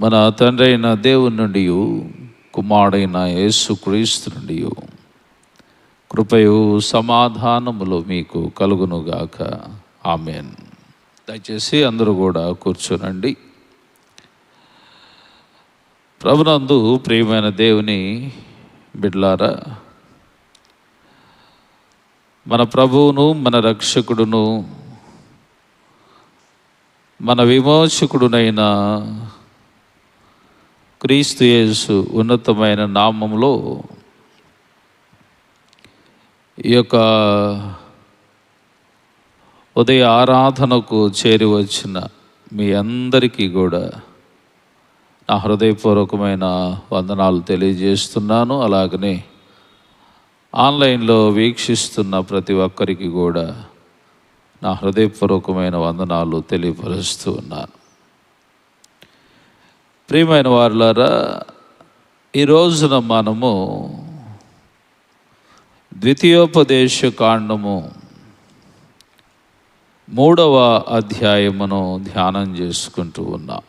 మన తండ్రి అయిన దేవుని నుండి కుమారుడైన యేసుక్రీస్తు నుండి కృపయు సమాధానములు మీకు కలుగునుగాక. ఆమెన్. దయచేసి అందరూ కూడా కూర్చోనండి. ప్రభునందు ప్రియమైన దేవుని బిడ్లారా మన ప్రభువును మన రక్షకుడును మన విమోచకుడునైన క్రీస్తు యేసు ఉన్నతమైన నామంలో ఈ యొక్క ఉదయ ఆరాధనకు చేరి వచ్చిన మీ అందరికీ కూడా నా హృదయపూర్వకమైన వందనాలు తెలియజేస్తున్నాను. అలాగనే ఆన్లైన్లో వీక్షిస్తున్న ప్రతి ఒక్కరికి కూడా నా హృదయపూర్వకమైన వందనాలు తెలియపరుస్తూ ఉన్నాను. ప్రియమైన వారులారా ఈ రోజున మనము ద్వితీయోపదేశ కాండము మూడవ అధ్యాయమును ధ్యానం చేసుకుంటూ ఉన్నాం.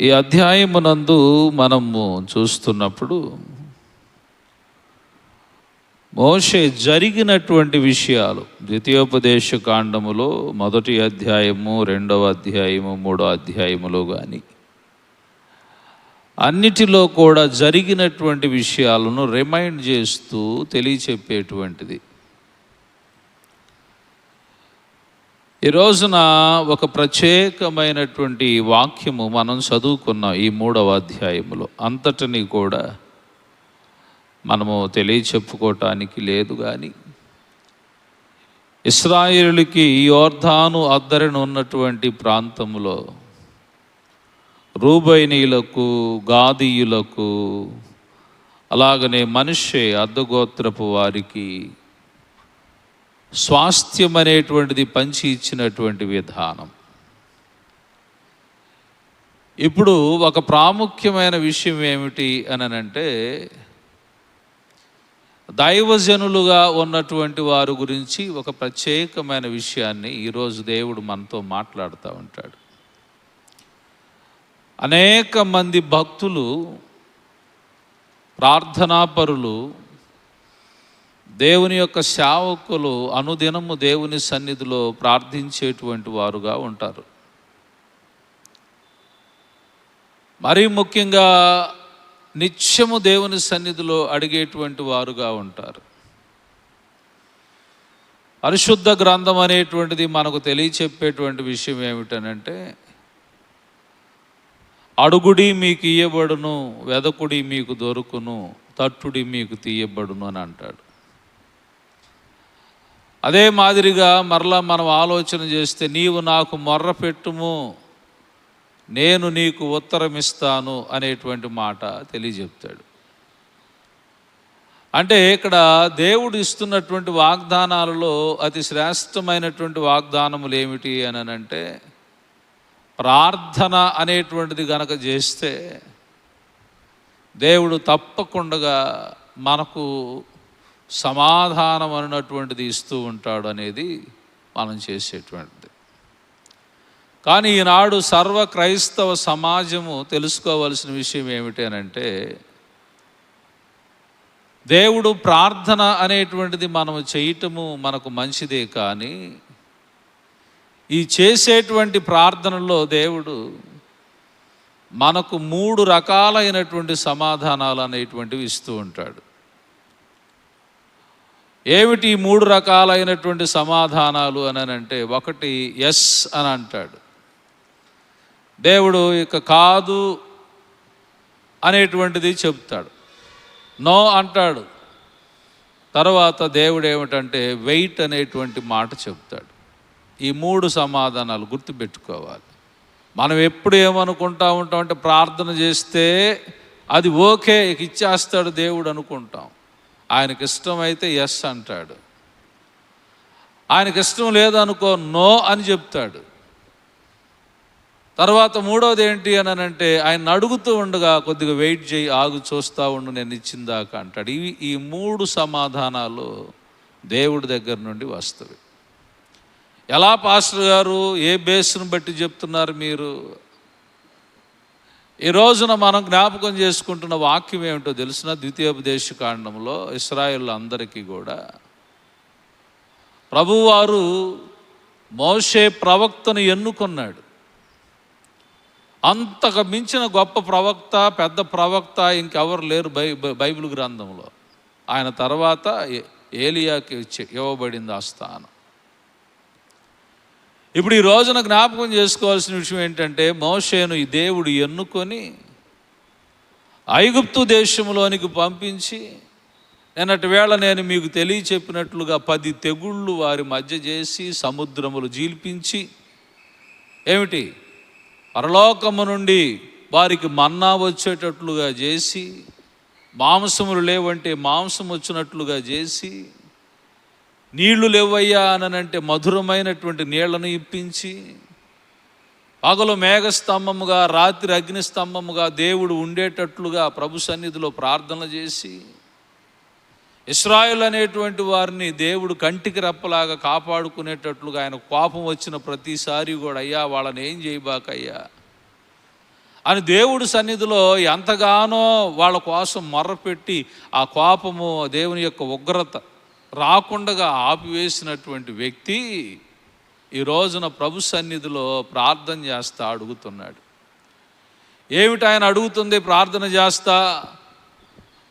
ఈ అధ్యాయమునందు మనము చూస్తున్నప్పుడు మోషే జరిగినటువంటి విషయాలు ద్వితీయోపదేశ కాండములో మొదటి అధ్యాయము రెండవ అధ్యాయము మూడో అధ్యాయములో కానీ అన్నిటిలో కూడా జరిగినటువంటి విషయాలను రిమైండ్ చేస్తూ తెలియచెప్పేటువంటిది. ఈ రోజున ఒక ప్రత్యేకమైనటువంటి వాక్యము మనం చదువుకున్నాం ఈ మూడవ అధ్యాయములో. అంతటిని కూడా మనము తెలియచెప్పుకోవటానికి లేదు కానీ ఇస్రాయేలుకి యోర్ధాను అద్దరిన ఉన్నటువంటి ప్రాంతంలో రూబైనీయులకు గాదీయులకు అలాగనే మనిషే అర్ధగోత్రపు వారికి స్వాస్థ్యం అనేటువంటిది పంచి ఇచ్చినటువంటి విధానం. ఇప్పుడు ఒక ప్రాముఖ్యమైన విషయం ఏమిటి అని అంటే దైవజనులుగా ఉన్నటువంటి వారు గురించి ఒక ప్రత్యేకమైన విషయాన్ని ఈరోజు దేవుడు మనతో మాట్లాడుతూ ఉంటాడు. అనేక మంది భక్తులు ప్రార్థనాపరులు దేవుని యొక్క సేవకులు అనుదినము దేవుని సన్నిధిలో ప్రార్థించేటువంటి వారుగా ఉంటారు. మరీ ముఖ్యంగా నిత్యము దేవుని సన్నిధిలో అడిగేటువంటి వారుగా ఉంటారు. పరిశుద్ధ గ్రంథం అనేటువంటిది మనకు తెలియచెప్పేటువంటి విషయం ఏమిటనంటే అడుగుడి మీకు ఇయ్యబడును వెదకుడి మీకు దొరుకును తట్టుడి మీకు తీయబడును అని అంటాడు. అదే మాదిరిగా మరలా మనం ఆలోచన చేస్తే నీవు నాకు మొర్ర పెట్టుము నేను నీకు ఉత్తరం ఇస్తాను అనేటువంటి మాట తెలియజెప్తాడు. అంటే ఇక్కడ దేవుడు ఇస్తున్నటువంటి వాగ్దానాలలో అతి శ్రేష్టమైనటువంటి వాగ్దానములు ఏమిటి అని అంటే ప్రార్థన అనేటువంటిది గనక చేస్తే దేవుడు తప్పకుండా మనకు సమాధానం అన్నటువంటిది ఇస్తూ ఉంటాడు అనేది మనం చేసేటువంటిది. కానీ ఈనాడు సర్వ క్రైస్తవ సమాజము తెలుసుకోవలసిన విషయం ఏమిటి అని అంటే దేవుడు ప్రార్థన అనేటువంటిది మనము చేయటము మనకు మంచిదే కానీ ఈ చేసేటువంటి ప్రార్థనలో దేవుడు మనకు మూడు రకాలైనటువంటి సమాధానాలు అనేటువంటివి ఇస్తూ ఉంటాడు. ఏమిటి మూడు రకాలైనటువంటి సమాధానాలు అని అంటే ఒకటి ఎస్ అని అంటాడు. దేవుడు ఇక కాదు అనేటువంటిది చెప్తాడు నో అంటాడు. తర్వాత దేవుడు ఏమిటంటే వెయిట్ అనేటువంటి మాట చెప్తాడు ఈ మూడు సమాధానాలు గుర్తుపెట్టుకోవాలి. మనం ఎప్పుడు ఏమనుకుంటా ఉంటాం అంటే ప్రార్థన చేస్తే అది ఓకే ఇచ్చేస్తాడు దేవుడు అనుకుంటాం. ఆయనకి ఇష్టమైతే ఎస్ అంటాడు. ఆయనకి ఇష్టం లేదనుకో నో అని చెప్తాడు. తర్వాత మూడవది ఏంటి అని అంటే ఆయన అడుగుతూ ఉండగా కొద్దిగా వెయిట్ చేయి ఆగు చూస్తూ ఉండు నేను ఇచ్చిందాక అంటాడు. ఇవి ఈ మూడు సమాధానాలు దేవుడి దగ్గర నుండి వస్తవి. ఎలా పాస్టర్ గారు ఏ బేస్ను బట్టి చెప్తున్నారు మీరు? ఈ రోజున మనం జ్ఞాపకం చేసుకుంటున్న వాక్యం ఏమిటో తెలిసిన ద్వితీయోపదేశ కాండంలో ఇస్రాయిల్ అందరికీ కూడా ప్రభువారు మోషే ప్రవక్తను ఎన్నుకున్నాడు. అంతకు మించిన గొప్ప ప్రవక్త పెద్ద ప్రవక్త ఇంకెవరు లేరు బై బైబిల్ గ్రంథంలో. ఆయన తర్వాత ఏ- ఏలియాకి ఇవ్వబడింది ఆ స్థానం. ఇప్పుడు ఈ రోజున జ్ఞాపకం చేసుకోవాల్సిన విషయం ఏంటంటే మోషేను ఈ దేవుడు ఎన్నుకొని ఐగుప్తు దేశంలోనికి పంపించి నిన్నటి వేళ నేను మీకు తెలియచెప్పినట్లుగా పది తెగుళ్ళు వారి మధ్య చేసి సముద్రములు జీల్పించి ఏమిటి? పరలోకము నుండి వారికి మన్నా వచ్చేటట్లుగా చేసి మాంసములు లేవంటే మాంసం వచ్చినట్లుగా చేసి నీళ్ళు లేవయ్యా అనంటే మధురమైనటువంటి నీళ్ళను ఇప్పించి పగలు మేఘస్తంభముగా రాత్రి అగ్నిస్తంభముగా దేవుడు ఉండేటట్లుగా ప్రభు సన్నిధిలో ప్రార్థన చేసి ఇస్రాయల్ అనేటువంటి వారిని దేవుడు కంటికి రెప్పలాగా కాపాడుకునేటట్లుగా ఆయన కోపం వచ్చిన ప్రతిసారి కూడా అయ్యా వాళ్ళని ఏం చేయబాకయ్యా? అని దేవుడు సన్నిధిలో ఎంతగానో వాళ్ళ కోసం మర్రపెట్టి ఆ కోపము దేవుని యొక్క ఉగ్రత రాకుండా ఆపివేసినటువంటి వ్యక్తి ఈ రోజున ప్రభు సన్నిధిలో ప్రార్థన చేస్తా అడుగుతున్నాడు. ఏమిటి ఆయన అడుగుతుంది ప్రార్థన చేస్తా?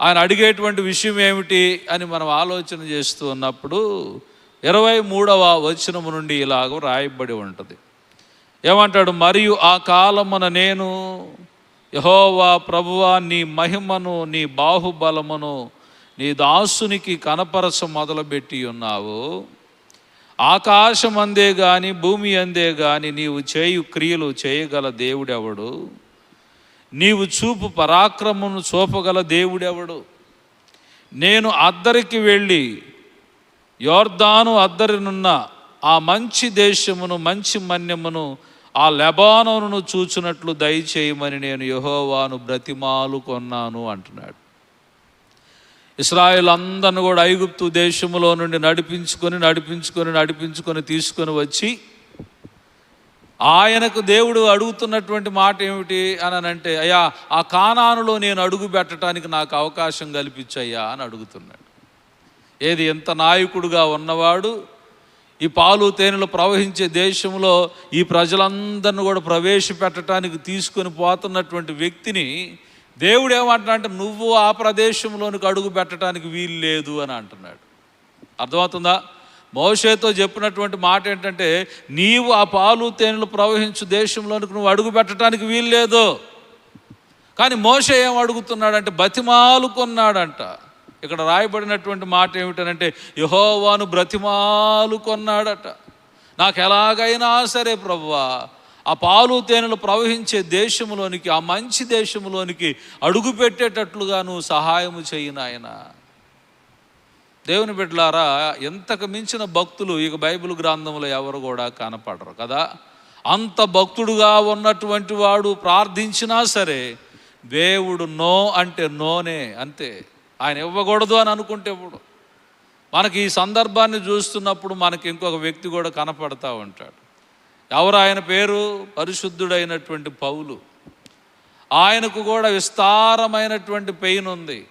ఆయన అడిగేటువంటి విషయం ఏమిటి అని మనం ఆలోచన చేస్తూ ఉన్నప్పుడు ఇరవై మూడవ వచనము నుండి ఇలాగ రాయబడి ఉంటుంది. ఏమంటాడు? మరియు ఆ కాలమున నేను యహోవా ప్రభువా నీ మహిమను నీ బాహుబలమును నీ దాసునికి కనపరచ మొదలుపెట్టి ఉన్నావు. ఆకాశం అందే కానీ భూమి అందే కానీ నీవు చేయు క్రియలు చేయగల దేవుడెవడు? నీవు చూపు పరాక్రమమును చూపగల దేవుడెవడు? నేను అద్దరికి వెళ్ళి యోర్దాను అద్దరినున్న ఆ మంచి దేశమును మంచి మన్యమును ఆ లెబానోను చూచినట్లు దయచేయమని నేను యహోవాను బ్రతిమాలు కొన్నాను అంటున్నాడు. ఇస్రాయల్ అందరిని కూడా ఐగుప్తు దేశంలో నుండి నడిపించుకొని నడిపించుకొని నడిపించుకొని తీసుకొని వచ్చి ఆయనకు దేవుడు అడుగుతున్నటువంటి మాట ఏమిటి అని అంటే అయ్యా ఆ కానానులో నేను అడుగు పెట్టడానికి నాకు అవకాశం కల్పించయ్యా అని అడుగుతున్నాడు. ఏది ఎంత నాయకుడుగా ఉన్నవాడు ఈ పాలు తేనెలు ప్రవహించే దేశంలో ఈ ప్రజలందరిని కూడా ప్రవేశపెట్టడానికి తీసుకొని పోతున్నటువంటి వ్యక్తిని దేవుడు ఏమంటున్నాడంటే నువ్వు ఆ ప్రదేశంలోనికి అడుగు పెట్టడానికి వీలు లేదు అని అంటున్నాడు. అర్థమవుతుందా? మోషేతో చెప్పినటువంటి మాట ఏంటంటే నీవు ఆ పాలు తేనెలు ప్రవహించు దేశంలోనికి నువ్వు అడుగు పెట్టడానికి వీల్లేదు. కానీ మోషే ఏం అడుగుతున్నాడంటే బతిమాలుకున్నాడంట ఇక్కడ రాయబడినటువంటి మాట ఏమిటనంటే యహోవాను బ్రతిమాలు కొన్నాడట. నాకు ఎలాగైనా సరే ప్రభువా ఆ పాలు తేనెలు ప్రవహించే దేశంలోనికి ఆ మంచి దేశంలోనికి అడుగు పెట్టేటట్లుగా నువ్వు సహాయము చేయి నాయనా. దేవుని బిడ్డలారా ఎంతకు మించిన భక్తులు ఇక బైబిల్ గ్రంథంలో ఎవరు కూడా కనపడరు కదా? అంత భక్తుడుగా ఉన్నటువంటి వాడు ప్రార్థించినా సరే దేవుడు నో అంటే నోనే అంతే. ఆయన ఇవ్వకూడదు అని అనుకుంటే ఇప్పుడు మనకి ఈ సందర్భాన్ని చూస్తున్నప్పుడు మనకి ఇంకొక వ్యక్తి కూడా కనపడతా ఉంటాడు. ఎవరు? ఆయన పేరు? పరిశుద్ధుడైనటువంటి పౌలు. ఆయనకు కూడా విస్తారమైనటువంటి పెయిన్ ఉంది.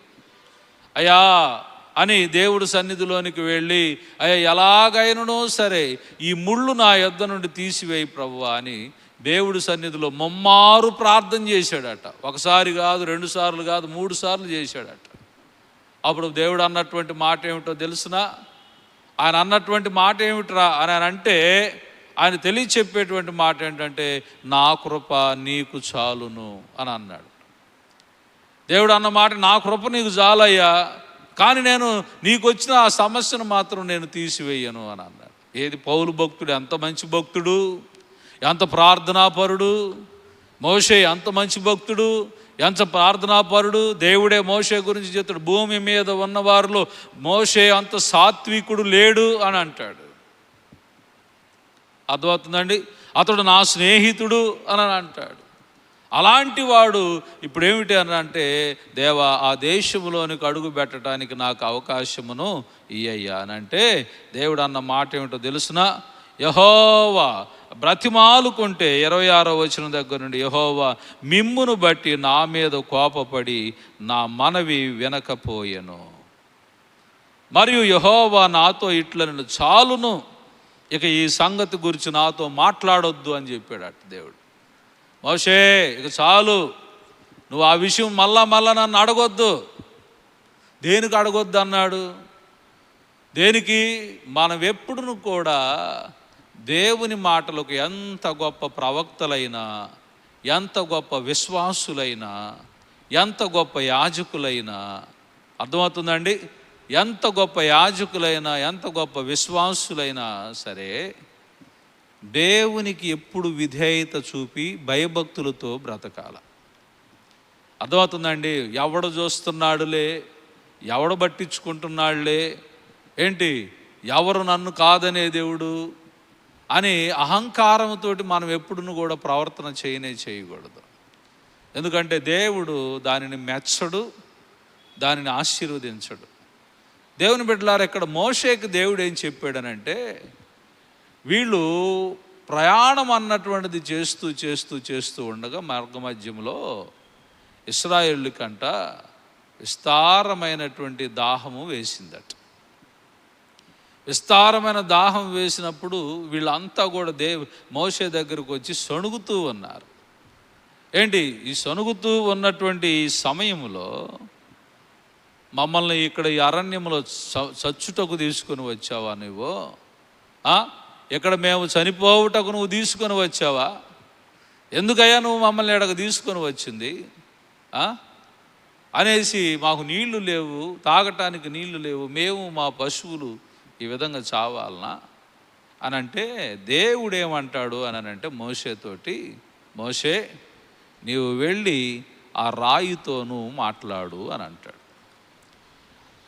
అయ్యా అని దేవుడు సన్నిధిలోనికి వెళ్ళి అయ్యా ఎలాగైననో సరే ఈ ముళ్ళు నా యొద్ద నుండి తీసివేయి ప్రభువా అని దేవుడి సన్నిధిలో మొమ్మారు ప్రార్థన చేశాడట. ఒకసారి కాదు రెండు సార్లు కాదు మూడు సార్లు చేశాడట. అప్పుడు దేవుడు అన్నటువంటి మాట ఏమిటో తెలుసునా? ఆయన అన్నటువంటి మాట ఏమిట్రా అని ఆయన అంటే ఆయన తెలియ చెప్పేటువంటి మాట ఏంటంటే నా కృప నీకు చాలును అని అన్నాడు. దేవుడు అన్న మాట నా కృప నీకు చాలయ్యా కానీ నేను నీకు వచ్చిన ఆ సమస్యను మాత్రం నేను తీసివేయను అని అన్నాడు. ఏది పౌలు భక్తుడు ఎంత మంచి భక్తుడు? ఎంత ప్రార్థనాపరుడు? మోషే ఎంత మంచి భక్తుడు? ఎంత ప్రార్థనాపరుడు? దేవుడే మోషే గురించి చెప్తాడు. భూమి మీద ఉన్న వారిలో మోషే అంత సాత్వికుడు లేడు అని అంటాడు. అర్థమవుతుందండి? అతడు నా స్నేహితుడు అని అంటాడు. అలాంటి వాడు ఇప్పుడు ఏమిటి అని అంటే దేవా ఆ దేశంలోనికి అడుగు పెట్టడానికి నాకు అవకాశమును ఇయ్యయ్యా అని అంటే దేవుడు అన్న మాట ఏమిటో తెలుసునా? యహోవా బ్రతిమాలుకుంటే ఇరవై ఆరో వచనం దగ్గర నుండి యహోవా మిమ్మును బట్టి నా మీద కోపపడి నా మనవి వినకపోయెను. మరియు యహోవా నాతో ఇట్లను చాలును. ఇక ఈ సంగతి గురించి నాతో మాట్లాడొద్దు అని చెప్పాడు అటు దేవుడు. మోషే ఇక చాలు. నువ్వు ఆ విషయం మళ్ళా మళ్ళా నన్ను అడగొద్దు. దేనికి అడగొద్దు అన్నాడు? దేనికి? మనం ఎప్పుడును కూడా దేవుని మాటలకు ఎంత గొప్ప ప్రవక్తలైనా ఎంత గొప్ప విశ్వాసులైనా ఎంత గొప్ప యాజకులైనా అర్థమవుతుందండి? ఎంత గొప్ప యాజకులైనా ఎంత గొప్ప విశ్వాసులైనా సరే దేవునికి ఎప్పుడు విధేయత చూపి భయభక్తులతో బ్రతకాల. అర్థమవుతుందండి? ఎవడు చూస్తున్నాడులే ఎవడు పట్టించుకుంటున్నాడులే ఏంటి? ఎవరు నన్ను కాదనే దేవుడు అని అహంకారంతో మనం ఎప్పుడును కూడా ప్రవర్తన చేయనే చేయకూడదు. ఎందుకంటే దేవుడు దానిని మెచ్చడు దానిని ఆశీర్వదించడు. దేవుని బిడ్డలారు ఇక్కడ మోషేకి దేవుడు ఏం చెప్పాడనంటే వీళ్ళు ప్రయాణం అన్నటువంటిది చేస్తూ చేస్తూ చేస్తూ ఉండగా మార్గమధ్యంలో ఇస్రాయేళ్ళు కంట విస్తారమైనటువంటి దాహము వేసిందట. విస్తారమైన దాహం వేసినప్పుడు వీళ్ళంతా కూడా దేవ్ మోసే దగ్గరకు వచ్చి సణుగుతూ ఉన్నారు. ఏంటి? ఈ సణుగుతూ ఉన్నటువంటి ఈ సమయంలో మమ్మల్ని ఇక్కడ ఈ అరణ్యంలో చచ్చుటకు తీసుకొని వచ్చావా నువ్వు ఇక్కడ మేము చనిపోవుటకు నువ్వు తీసుకొని వచ్చావా? ఎందుకయ్యా నువ్వు మమ్మల్ని ఇక్కడికి తీసుకొని వచ్చింది? అనేసి మాకు నీళ్ళు లేవు తాగటానికి నీళ్ళు లేవు మేము మా పశువులు ఈ విధంగా చావాలనా? అని అంటే దేవుడు ఏమంటాడు అని అంటే మోసేతోటి మోసే నీవు వెళ్ళి ఆ రాయితోనూ మాట్లాడు అని అంటాడు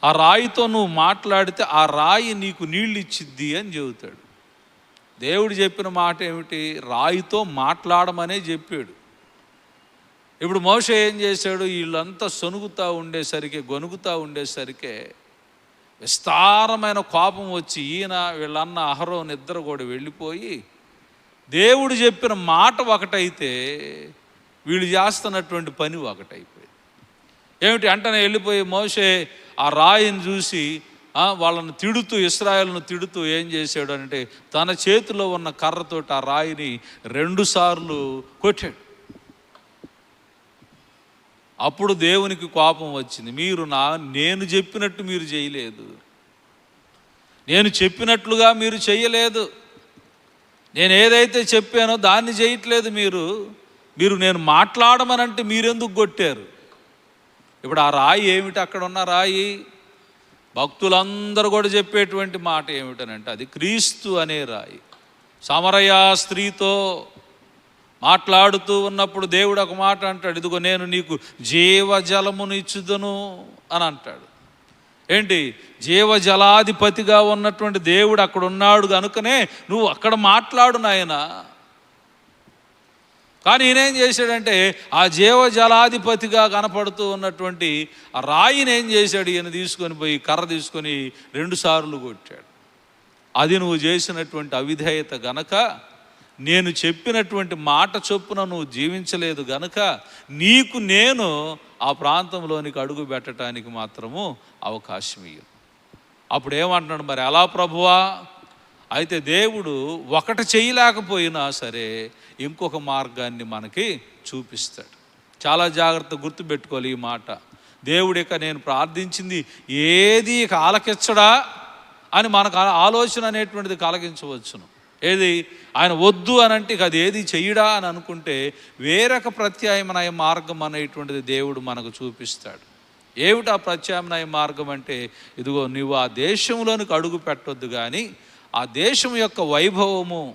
ఆ రాయితో నువ్వు మాట్లాడితే ఆ రాయి నీకు నీళ్ళు ఇచ్చిద్ది అని చెబుతాడు. దేవుడు చెప్పిన మాట ఏమిటి? రాయితో మాట్లాడమనే చెప్పాడు. ఇప్పుడు మోష ఏం చేశాడు? వీళ్ళంతా సొనుగుతూ ఉండేసరికి గొనుగుతూ ఉండేసరికి విస్తారమైన కోపం వచ్చి ఈయన వీళ్ళన్న అహరో నిద్ర కూడా వెళ్ళిపోయి దేవుడు చెప్పిన మాట ఒకటైతే వీళ్ళు చేస్తున్నటువంటి పని ఒకటైపోయింది. ఏమిటి? అంటనే వెళ్ళిపోయి మోసే ఆ రాయిని చూసి వాళ్ళని తిడుతూ ఇస్రాయల్ను తిడుతూ ఏం చేశాడు అంటే తన చేతిలో ఉన్న కర్రతోటి ఆ రాయిని రెండుసార్లు కొట్టాడు. అప్పుడు దేవునికి కోపం వచ్చింది. మీరు నా నేను చెప్పినట్టు మీరు చేయలేదు. నేను చెప్పినట్లుగా మీరు చేయలేదు. నేను ఏదైతే చెప్పానో దాన్ని చేయట్లేదు మీరు. మీరు నేను మాట్లాడమనంటే మీరెందుకు కొట్టారు? ఇప్పుడు ఆ రాయి ఏమిటి? అక్కడ ఉన్న రాయి భక్తులందరూ కూడా చెప్పేటువంటి మాట ఏమిటనంటే అది క్రీస్తు అనే రాయి. సమరయ స్త్రీతో మాట్లాడుతూ ఉన్నప్పుడు దేవుడు ఒక మాట అంటాడు ఇదిగో నేను నీకు జీవజలమును ఇచ్చుదను అని అంటాడు. ఏంటి? జీవజలాధిపతిగా ఉన్నటువంటి దేవుడు అక్కడ ఉన్నాడు కనుకనే నువ్వు అక్కడ మాట్లాడు నాయనా. కానీ ఈయనేం చేశాడంటే ఆ జీవజలాధిపతిగా కనపడుతూ ఉన్నటువంటి ఆ రాయిని ఏం చేశాడు? ఈయన తీసుకొని పోయి కర్ర తీసుకొని రెండు సార్లు కొట్టాడు. అది నువ్వు చేసినటువంటి అవిధేయత గనక నేను చెప్పినటువంటి మాట చొప్పున నువ్వు జీవించలేదు గనక నీకు నేను ఆ ప్రాంతంలోనికి అడుగు పెట్టడానికి మాత్రము అవకాశం ఇయ్యను. అప్పుడు ఏమంటున్నాడు మరి ఎలా ప్రభువా? అయితే దేవుడు ఒకటి చేయలేకపోయినా సరే ఇంకొక మార్గాన్ని మనకి చూపిస్తాడు. చాలా జాగ్రత్త గుర్తుపెట్టుకోవాలి ఈ మాట. దేవుడు ఇక నేను ప్రార్థించింది ఏది కాలకిచ్చడా అని మనకు ఆలోచన అనేటువంటిది కలగించవచ్చును. ఏది? ఆయన వద్దు అని అంటే ఇక అది ఏది చెయ్యడా అని అనుకుంటే వేరొక ప్రత్యామ్నాయ మార్గం అనేటువంటిది దేవుడు మనకు చూపిస్తాడు. ఏమిటా ప్రత్యామ్నాయ మార్గం అంటే? ఇదిగో నువ్వు ఆ దేశంలోనికి అడుగు పెట్టొద్దు కానీ ఆ దేశం యొక్క వైభవము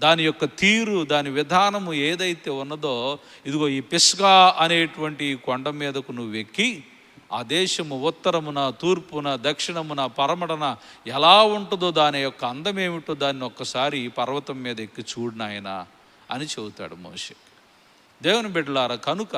దాని యొక్క తీరు దాని విధానము ఏదైతే ఉన్నదో ఇదిగో ఈ పిస్గా అనేటువంటి కొండ మీదకు నువ్వు ఎక్కి ఆ దేశము ఉత్తరమున తూర్పున దక్షిణమున పరమడన ఎలా ఉంటుందో దాని యొక్క అందం ఏమిటో దాన్ని ఒక్కసారి పర్వతం మీద ఎక్కి చూడు నాయనా అని చెబుతాడు మోషే. దేవుని బిడ్డలారా కనుక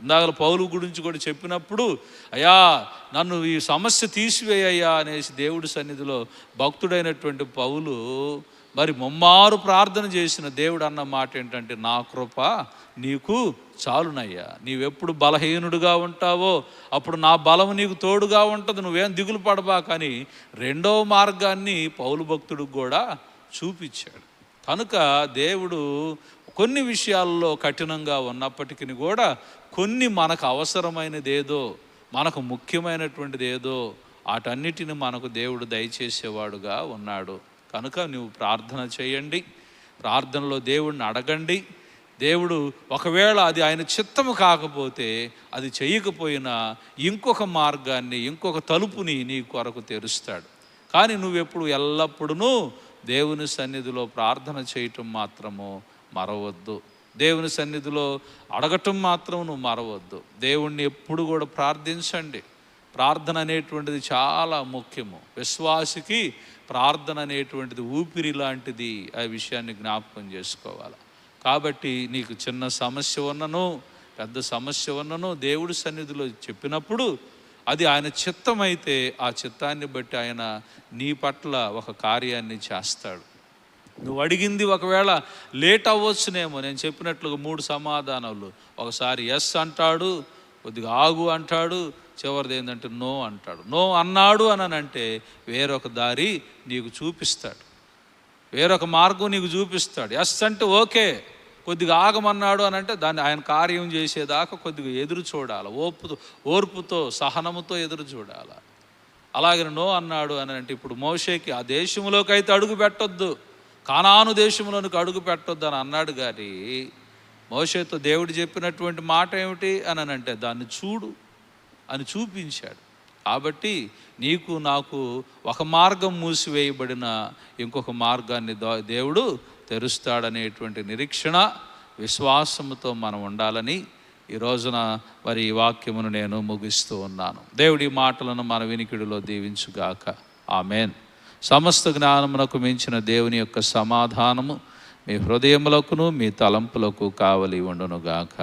ఇందాక పౌలు గురించి కూడా చెప్పినప్పుడు అయ్యా నన్ను ఈ సమస్య తీసివేయ్యా అనేసి దేవుడి సన్నిధిలో భక్తుడైనటువంటి పౌలు మరి ముమ్మారు ప్రార్థన చేసిన దేవుడు అన్న మాట ఏంటంటే నా కృప నీకు చాలునయ్యా. నీవెప్పుడు బలహీనుడుగా ఉంటావో అప్పుడు నా బలం నీకు తోడుగా ఉంటుంది. నువ్వేం దిగులు పడబా. కానీ రెండవ మార్గాన్ని పౌలు భక్తుడికి కూడా చూపించాడు. కనుక దేవుడు కొన్ని విషయాల్లో కఠినంగా ఉన్నప్పటికీ కూడా కొన్ని మనకు అవసరమైనదేదో మనకు ముఖ్యమైనటువంటిది ఏదో వాటన్నిటిని మనకు దేవుడు దయచేసేవాడుగా ఉన్నాడు. కనుక నువ్వు ప్రార్థన చేయండి. ప్రార్థనలో దేవుడిని అడగండి. దేవుడు ఒకవేళ అది ఆయన చిత్తము కాకపోతే అది చేయకపోయినా ఇంకొక మార్గాన్ని ఇంకొక తలుపుని నీ కొరకు తెరుస్తాడు. కానీ నువ్వెప్పుడు ఎల్లప్పుడూ దేవుని సన్నిధిలో ప్రార్థన చేయటం మాత్రము మరవద్దు. దేవుని సన్నిధిలో అడగటం మాత్రం నువ్వు మరవద్దు. దేవుణ్ణి ఎప్పుడు కూడా ప్రార్థించండి. ప్రార్థన అనేటువంటిది చాలా ముఖ్యము. విశ్వాసికి ప్రార్థన అనేటువంటిది ఊపిరి లాంటిది ఆ విషయాన్ని జ్ఞాపకం చేసుకోవాలి. కాబట్టి నీకు చిన్న సమస్య ఉన్నను పెద్ద సమస్య ఉన్నను దేవుడి సన్నిధిలో చెప్పినప్పుడు అది ఆయన చిత్తమైతే ఆ చిత్తాన్ని బట్టి ఆయన నీ పట్ల ఒక కార్యాన్ని చేస్తాడు. నువ్వు అడిగింది ఒకవేళ లేట్ అవ్వచ్చునేమో. నేను చెప్పినట్లుగా మూడు సమాధానాలు. ఒకసారి ఎస్ అంటాడు కొద్దిగా ఆగు అంటాడు చివరిది ఏంటంటే నో అంటాడు. నో అన్నాడు అని అంటే వేరొక దారి నీకు చూపిస్తాడు. వేరొక మార్గం నీకు చూపిస్తాడు. ఎస్ అంటే ఓకే. కొద్దిగా ఆగమన్నాడు అని అంటే దాన్ని ఆయన కార్యం చేసేదాకా కొద్దిగా ఎదురు చూడాలి. ఓపుతో ఓర్పుతో సహనముతో ఎదురు చూడాలి. అలాగే నో అన్నాడు అని అంటే ఇప్పుడు మోషేకి ఆ దేశంలోకి అయితే అడుగు పెట్టొద్దు. కానాను దేశంలోనికి అడుగు పెట్టొద్దని అన్నాడు కానీ మోషేతో దేవుడు చెప్పినటువంటి మాట ఏమిటి అని అంటే దాన్ని చూడు అని చూపించాడు. కాబట్టి నీకు నాకు ఒక మార్గం మూసివేయబడిన ఇంకొక మార్గాన్ని దేవుడు తెరుస్తాడనేటువంటి నిరీక్షణ విశ్వాసముతో మనం ఉండాలని ఈ రోజున మరి ఈ వాక్యమును నేను ముగిస్తూ ఉన్నాను. దేవుడి మాటలను మన వినికిడిలో దీవించుగాక. ఆమెన్. సమస్త జ్ఞానమునకు మించిన దేవుని యొక్క సమాధానము మీ హృదయములకును మీ తలంపులకు కావలి ఉండునుగాక.